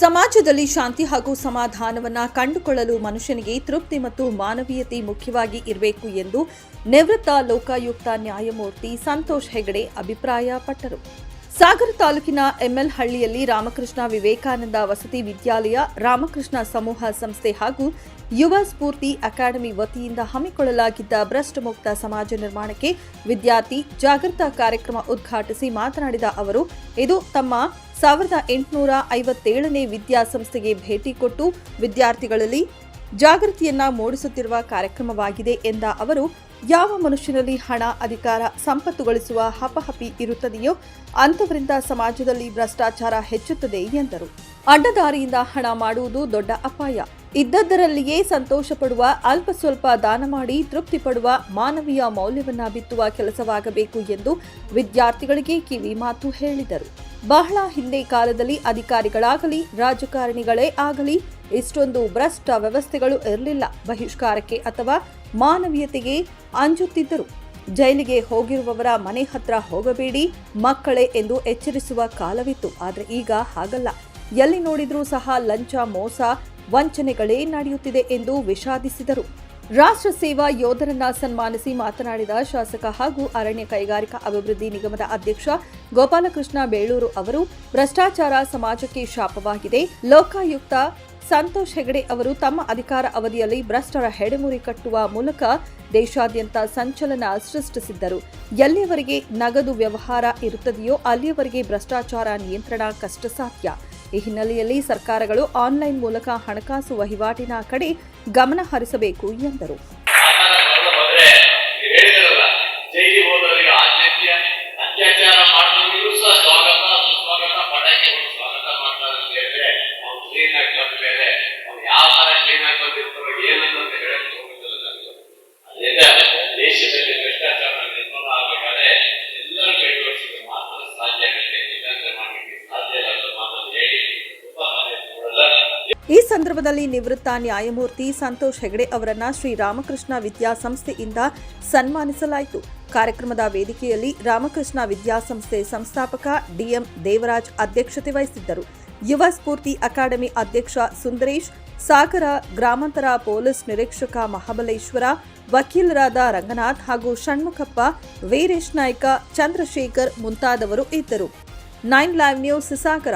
ಸಮಾಜದಲ್ಲಿ ಶಾಂತಿ ಹಾಗೂ ಸಮಾಧಾನವನ್ನ ಕಂಡುಕೊಳ್ಳಲು ಮನುಷ್ಯನಿಗೆ ತೃಪ್ತಿ ಮತ್ತು ಮಾನವೀಯತೆ ಮುಖ್ಯವಾಗಿ ಇರಬೇಕು ಎಂದು ನಿವೃತ್ತ ಲೋಕಾಯುಕ್ತ ನ್ಯಾಯಮೂರ್ತಿ ಸಂತೋಷ್ ಹೆಗಡೆ ಅಭಿಪ್ರಾಯಪಟ್ಟರು. ಸಾಗರ ತಾಲೂಕಿನ ಎಂಎಲ್ ಹಳ್ಳಿಯಲ್ಲಿ ರಾಮಕೃಷ್ಣ ವಿವೇಕಾನಂದ ವಸತಿ ವಿದ್ಯಾಲಯ, ರಾಮಕೃಷ್ಣ ಸಮೂಹ ಸಂಸ್ಥೆ ಹಾಗೂ ಯುವ ಸ್ಫೂರ್ತಿ ಅಕಾಡೆಮಿ ವತಿಯಿಂದ ಹಮ್ಮಿಕೊಳ್ಳಲಾಗಿದ್ದ ಭ್ರಷ್ಟ ಮುಕ್ತ ಸಮಾಜ ನಿರ್ಮಾಣಕ್ಕೆ ವಿದ್ಯಾರ್ಥಿ ಜಾಗೃತ ಕಾರ್ಯಕ್ರಮ ಉದ್ಘಾಟಿಸಿ ಮಾತನಾಡಿದ ಅವರು, ಇದು ತಮ್ಮ ಸಾವಿರದ ಎಂಟುನೂರ ಐವತ್ತೇಳನೇ ವಿದ್ಯಾಸಂಸ್ಥೆಗೆ ಭೇಟಿ ಕೊಟ್ಟು ವಿದ್ಯಾರ್ಥಿಗಳಲ್ಲಿ ಜಾಗೃತಿಯನ್ನ ಮೂಡಿಸುತ್ತಿರುವ ಕಾರ್ಯಕ್ರಮವಾಗಿದೆ ಎಂದ ಅವರು, ಯಾವ ಮನುಷ್ಯನಲ್ಲಿ ಹಣ, ಅಧಿಕಾರ, ಸಂಪತ್ತು ಗಳಿಸುವ ಹಪಹಪಿ ಇರುತ್ತದೆಯೋ ಅಂಥವರಿಂದ ಸಮಾಜದಲ್ಲಿ ಭ್ರಷ್ಟಾಚಾರ ಹೆಚ್ಚುತ್ತದೆ ಎಂದರು. ಅಡ್ಡದಾರಿಯಿಂದ ಹಣ ಮಾಡುವುದು ದೊಡ್ಡ ಅಪಾಯ. ಇದ್ದದ್ದರಲ್ಲಿಯೇ ಸಂತೋಷ ಪಡುವ ಅಲ್ಪ ಸ್ವಲ್ಪ ದಾನ ಮಾಡಿ ತೃಪ್ತಿ ಪಡುವ ಮಾನವೀಯ ಮೌಲ್ಯವನ್ನ ಬಿತ್ತುವ ಕೆಲಸವಾಗಬೇಕು ಎಂದು ವಿದ್ಯಾರ್ಥಿಗಳಿಗೆ ಕಿವಿ ಮಾತು ಹೇಳಿದರು. ಬಹಳ ಹಿಂದೆ ಕಾಲದಲ್ಲಿ ಅಧಿಕಾರಿಗಳಾಗಲಿ, ರಾಜಕಾರಣಿಗಳೇ ಆಗಲಿ ಇಷ್ಟೊಂದು ಭ್ರಷ್ಟ ವ್ಯವಸ್ಥೆಗಳು ಇರಲಿಲ್ಲ. ಬಹಿಷ್ಕಾರಕ್ಕೆ ಅಥವಾ ಮಾನವೀಯತೆಗೆ ಅಂಜುತ್ತಿದ್ದರು. ಜೈಲಿಗೆ ಹೋಗಿರುವವರ ಮನೆ ಹತ್ರ ಹೋಗಬೇಡಿ, ಮಕ್ಕಳೇ ಎಂದು ಎಚ್ಚರಿಸುವ ಕಾಲವಿತ್ತು. ಆದರೆ ಈಗ ಹಾಗಲ್ಲ. ಎಲ್ಲಿ ನೋಡಿದರೂ ಸಹ ಲಂಚ, ಮೋಸ, ವಂಚನೆಗಳೇ ನಡೆಯುತ್ತಿದೆ ಎಂದು ವಿಷಾದಿಸಿದರು. ರಾಷ್ಟ್ರ ಸೇವಾ ಯೋಧರನ್ನ ಸನ್ಮಾನಿಸಿ ಮಾತನಾಡಿದ ಶಾಸಕ ಹಾಗೂ ಅರಣ್ಯ ಕೈಗಾರಿಕಾ ಅಭಿವೃದ್ಧಿ ನಿಗಮದ ಅಧ್ಯಕ್ಷ ಗೋಪಾಲಕೃಷ್ಣ ಬೇಳೂರು ಅವರು, ಭ್ರಷ್ಟಾಚಾರ ಸಮಾಜಕ್ಕೆ ಶಾಪವಾಗಿದೆ. ಲೋಕಾಯುಕ್ತ ಸಂತೋಷ್ ಹೆಗಡೆ ಅವರು ತಮ್ಮ ಅಧಿಕಾರ ಅವಧಿಯಲ್ಲಿ ಭ್ರಷ್ಟರ ಹೆಡೆಮುರಿ ಕಟ್ಟುವ ಮೂಲಕ ದೇಶಾದ್ಯಂತ ಸಂಚಲನ ಸೃಷ್ಟಿಸಿದ್ದರು. ಎಲ್ಲಿಯವರೆಗೆ ನಗದು ವ್ಯವಹಾರ ಇರುತ್ತದೆಯೋ ಅಲ್ಲಿಯವರೆಗೆ ಭ್ರಷ್ಟಾಚಾರ ನಿಯಂತ್ರಣ ಕಷ್ಟ ಸಾಧ್ಯ ಈ ಹಿನ್ನೆಲೆಯಲ್ಲಿ ಸರ್ಕಾರಗಳು ಆನ್ಲೈನ್ ಮೂಲಕ ಹಣಕಾಸು ವಹಿವಾಟಿನ ಕಡೆ ಗಮನ ಹರಿಸಬೇಕು ಎಂದರು. ದೇಶದಲ್ಲಿ ಬರದ ಈ ಸಂದರ್ಭದಲ್ಲಿ ನಿವೃತ್ತ ನ್ಯಾಯಮೂರ್ತಿ ಸಂತೋಷ್ ಹೆಗಡೆ ಅವರನ್ನ ಶ್ರೀ ರಾಮಕೃಷ್ಣ ವಿದ್ಯಾಸಂಸ್ಥೆಯಿಂದ ಸನ್ಮಾನಿಸಲಾಯಿತು. ಕಾರ್ಯಕ್ರಮದ ವೇದಿಕೆಯಲ್ಲಿ ರಾಮಕೃಷ್ಣ ವಿದ್ಯಾಸಂಸ್ಥೆ ಸಂಸ್ಥಾಪಕ ಡಿಎಂ ದೇವರಾಜ್ ಅಧ್ಯಕ್ಷತೆ ವಹಿಸಿದ್ದರು. ಯುವ ಸ್ಫೂರ್ತಿ ಅಕಾಡೆಮಿ ಅಧ್ಯಕ್ಷ ಸುಂದರೇಶ್, ಸಾಗರ ಗ್ರಾಮಾಂತರ ಪೊಲೀಸ್ ನಿರೀಕ್ಷಕ ಮಹಾಬಲೇಶ್ವರ, ವಕೀಲರಾದ ರಂಗನಾಥ್ ಹಾಗೂ ಷಣ್ಮುಖಪ್ಪ, ವೀರೇಶ್ ನಾಯ್ಕ, ಚಂದ್ರಶೇಖರ್ ಮುಂತಾದವರು ಇದ್ದರು. Nine live news, Sagara.